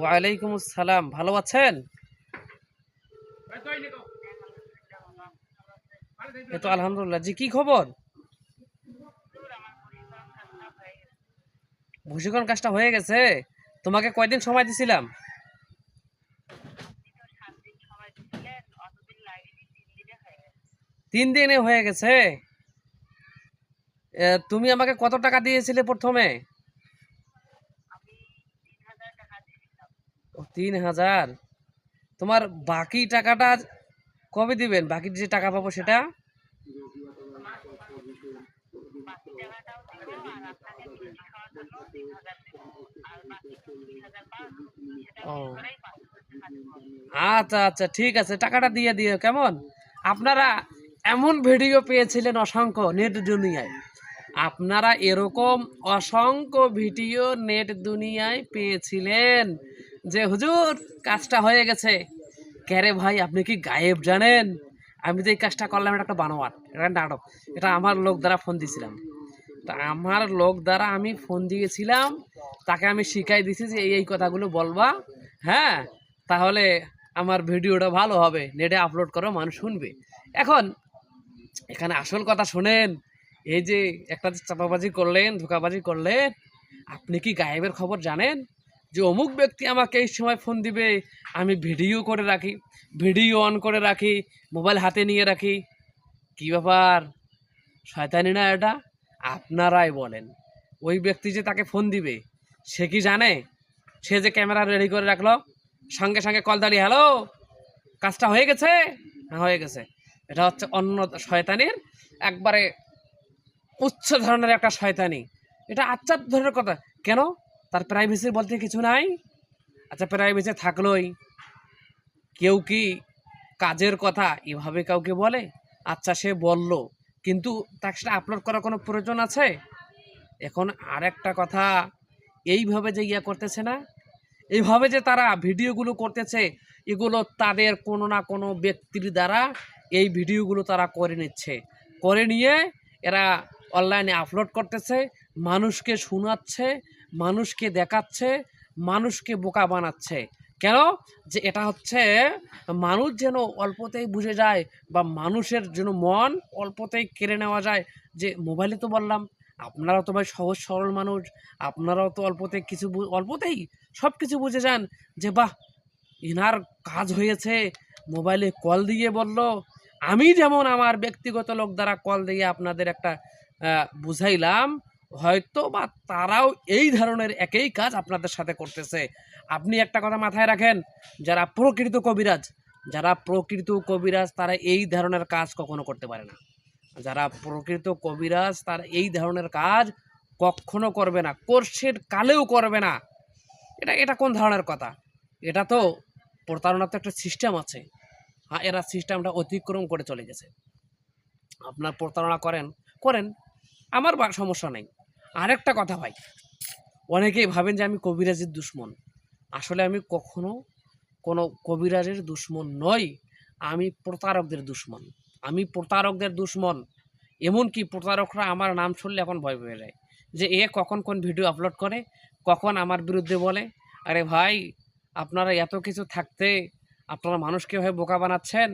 ওয়ালাইকুম আসসালাম। ভালো আছেন? এই তো আলহামদুলিল্লাহ। জি, কি খবর? ভূষিকরণ কাজটা হয়ে গেছে? তোমাকে কয়দিন সময় দিছিলাম? তিন দিনে হয়ে গেছে? তুমি আমাকে কত টাকা দিয়েছিলে প্রথমে? তিন হাজার তোমার বাকি টাকাটা কবে দিবেন? বাকি যে টাকা পাবো সেটা? ও। আচ্ছা আচ্ছা ঠিক আছে, টাকাটা দিয়ে দিও, কেমন? আপনারা এমন ভিডিও পেয়েছিলেন অসংখ্য নেট দুনিয়ায়। আপনারা এরকম অসংখ্য ভিডিও নেট দুনিয়ায় পেয়েছিলেন। যে, হুজুর, কাজটা হয়ে গেছে। ক্যারে ভাই, আপনি কি গায়েব জানেন? আমি যে এই কাজটা করলাম, এটা একটা বানোয়াট, এটা নাটক। এটা আমার লোক দ্বারা ফোন দিয়েছিলাম। তা আমার লোক দ্বারা আমি ফোন দিয়েছিলাম, তাকে আমি শিখাই দিছি যে, এই এই কথাগুলো বলবা হ্যাঁ? তাহলে আমার ভিডিওটা ভালো হবে, নেটে আপলোড করো, মানুষ শুনবে। এখন, এখানে আসল কথা শোনেন, এই যে একটা চাপাবাজি করলেন, ধোকাবাজি করলেন, আপনি কি গায়েবের খবর জানেন? যে অমুক ব্যক্তি আমাকে এই সময় ফোন দিবে, আমি ভিডিও করে রাখি ভিডিও অন করে রাখি মোবাইল হাতে নিয়ে রাখি। কি ব্যাপার? শয়তানি না এটা? আপনারাই বলেন। ওই ব্যক্তি যে তাকে ফোন দিবে, সে কি জানে? সে যে ক্যামেরা রেডি করে রাখল, সঙ্গে সঙ্গে কল দাঁড়িয়ে হ্যালো কাজটা হয়ে গেছে? হ্যাঁ হয়ে গেছে। এটা হচ্ছে অন্য শয়তানির একবারে উচ্চ ধরনের একটা শয়তানি। এটা আচ্ছা ধরনের কথা। কেন? তার প্রাইভেসি বলতে কিছু নাই। আচ্ছা প্রাইভেসি থাকলোই। কেউ কি কাজের কথা এভাবে কাউকে বলে? আচ্ছা সে বলল, কিন্তু তাকে সেটা আপলোড করার কোনো প্রয়োজন আছে? এখন আর একটা কথা, এইভাবে যে ইয়া করতেছে না? এইভাবে যে তারা ভিডিওগুলো করতেছে, এগুলো তাদের কোনো না কোনো ব্যক্তির দ্বারা এই ভিডিওগুলো তারা করে নিচ্ছে। করে নিয়ে এরা অনলাইনে আপলোড করতেছে, মানুষকে শোনাচ্ছে মানুষকে দেখাচ্ছে, মানুষকে বোকা বানাচ্ছে। কেন? যে এটা হচ্ছে, মানুষ যেন অল্পতেই বুঝে যায় বা মানুষের যেন মন অল্পতেই কেড়ে নেওয়া যায়। যে মোবাইলে তো বললাম, আপনারাও তো ভাই সহজ সরল মানুষ, আপনারাও তো অল্পতে কিছু অল্পতেই সব কিছু বুঝে যান যে, বাহ, এনার কাজ হয়েছে, মোবাইলে কল দিয়ে বলল। আমি যেমন আমার ব্যক্তিগত লোক দ্বারা কল দিয়ে আপনাদের একটা বুঝাইলাম হয়তো বা তারাও এই ধরনের একই কাজ আপনাদের সাথে করতেছে। আপনি একটা কথা মাথায় রাখেন, যারা প্রকৃত কবিরাজ, যারা প্রকৃত কবিরাজ তারা এই ধরনের কাজ কখনো করতে পারে না। যারা প্রকৃত কবিরাজ তারা এই ধরনের কাজ কখনো করবে না, কোর্সের কালেও করবে না। এটা এটা কোন ধরনের কথা? এটা তো প্রতারণার তো একটা সিস্টেম আছে। হ্যাঁ এরা সিস্টেমটা অতিক্রম করে চলে গেছে। আপনার প্রতারণা করেন করেন। আমার সমস্যা নেই। আরেকটা কথা ভাই, অনেকেই ভাবেন যে আমি কবিরাজের দুশ্মন। আসলে আমি কখনো কোনো কবিরাজের দুশ্মন নই, আমি প্রতারকদের দুশ্মন। আমি প্রতারকদের দুশ্মন, এমনকি প্রতারকরা আমার নাম শুনলে এখন ভয় পেয়ে যায় যে এ কখন কোন ভিডিও আপলোড করে, কখন আমার বিরুদ্ধে বলে। আরে ভাই, আপনারা এত কিছু থাকতে আপনারা মানুষকে হয়ে বোকা বানাচ্ছেন?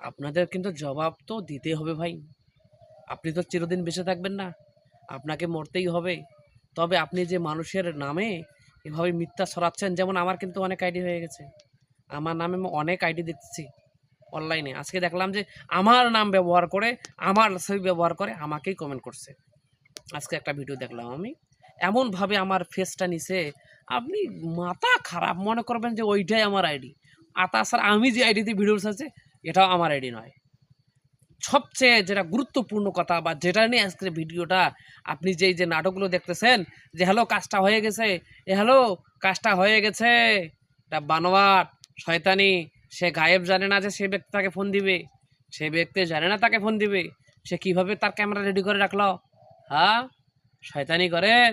আপনাদের কিন্তু জবাব তো দিতে হবে ভাই। আপনি তো চিরদিন বেঁচে থাকবেন না। আপনাকে মরতেই হবে। তবে আপনি যে মানুষের নামে এভাবে মিথ্যা ছড়াচ্ছেন, যেমন আমার কিন্তু অনেক আইডি হয়ে গেছে। আমার নামে অনেক আইডি দেখতেছি অনলাইনে। আজকে দেখলাম যে আমার নাম ব্যবহার করে, আমার ছবি ব্যবহার করে আমাকেই কমেন্ট করছে। আজকে একটা ভিডিও দেখলাম আমি। এমনভাবে আমার ফেসটা নিছে। আপনি মাথা খারাপ মনে করবেন যে ওইটাই আমার আইডি। আর তাছাড়া আমি যে আইডিতে ভিডিও আছে, এটাও আমার আইডি নয়। সবচেয়ে যেটা গুরুত্বপূর্ণ কথা বা যেটা নিয়ে আজকের ভিডিওটা আপনি যেই যে নাটকগুলো দেখতেছেন, যে হ্যালো, কাজটা হয়ে গেছে, এ হ্যালো, কাজটা হয়ে গেছে, এটা বানোয়াট, শয়তানি, সে গায়েব জানে না যে সে ব্যক্তি তাকে ফোন দিবে, সে ব্যক্তি জানে না তাকে ফোন দিবে, সে কীভাবে তার ক্যামেরা রেডি করে রাখল? হ্যাঁ? শয়তানি করেন